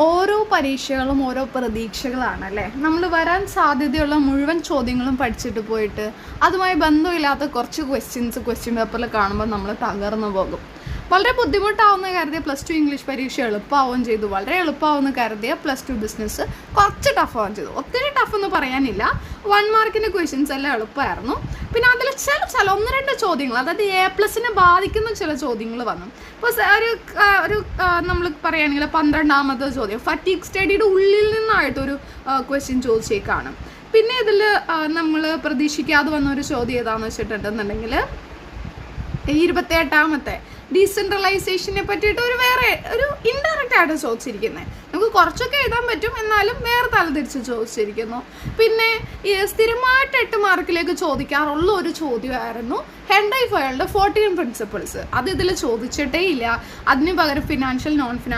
ഓരോ പരീക്ഷകളും ഓരോ പ്രതീക്ഷകളാണ് അല്ലേ? നമ്മൾ വരാൻ സാധ്യതയുള്ള മുഴുവൻ ചോദ്യങ്ങളും പഠിച്ചിട്ട് പോയിട്ട് അതുമായി ബന്ധമില്ലാത്ത കുറച്ച് ക്വസ്റ്റ്യൻസ് ക്വസ്റ്റ്യൻ പേപ്പറിൽ കാണുമ്പോൾ നമ്മൾ തകർന്നു പോകും. വളരെ ബുദ്ധിമുട്ടാവുന്ന കരുതിയ പ്ലസ് ടു ഇംഗ്ലീഷ് പരീക്ഷ എളുപ്പമാവുകയും ചെയ്തു. വളരെ എളുപ്പമാവുന്ന കരുതിയ പ്ലസ് ടു ബിസിനസ് കുറച്ച് ടഫാവുകയും ചെയ്തു. ഒത്തിരി ടഫ് എന്ന് പറയാനില്ല. വൺ മാർക്കിന്റെ ക്വസ്റ്റ്യൻസ് എല്ലാം എളുപ്പമായിരുന്നു. പിന്നെ അതിൽ ചില ചില ഒന്ന് രണ്ട് ചോദ്യങ്ങൾ അതായത് എ പ്ലസിനെ ബാധിക്കുന്ന ചില ചോദ്യങ്ങൾ വന്നു. ഇപ്പോൾ ഒരു ഒരു നമ്മൾ പറയുകയാണെങ്കിൽ പന്ത്രണ്ടാമത്തെ ചോദ്യം ഫറ്റീക് സ്റ്റഡിയുടെ ഉള്ളിൽ നിന്നായിട്ടൊരു ക്വസ്റ്റ്യൻ ചോദിച്ചേക്കാണ്. പിന്നെ ഇതിൽ നമ്മൾ പ്രതീക്ഷിക്കാതെ വന്ന ഒരു ചോദ്യം ഏതാണെന്ന് വെച്ചിട്ടുണ്ടെന്നുണ്ടെങ്കിൽ ഇരുപത്തി എട്ടാമത്തെ ഡീസെൻട്രലൈസേഷനെ പറ്റിയിട്ട് ഒരു വേറെ ഒരു ഇൻഡയറക്റ്റ് ആയിട്ട് ചോദിച്ചിരിക്കുന്നത് നമുക്ക് കുറച്ചൊക്കെ എഴുതാൻ പറ്റും എന്നാലും വേറെ തലതിരിച്ച് ചോദിച്ചിരിക്കുന്നു പിന്നെ സ്ഥിരമായിട്ട് എട്ട് മാർക്കിലേക്ക് ചോദിക്കാറുള്ള ഒരു ചോദ്യമായിരുന്നു ഹെൻഡൈ ഫയലിന്റെ ഫോർട്ടീൻ പ്രിൻസിപ്പിൾസ് അത് ഇതിൽ ചോദിച്ചിട്ടേ ഇല്ല. അതിന് പകരം ഫിനാൻഷ്യൽ നോൺ ഫിനാൻഷ്യൽ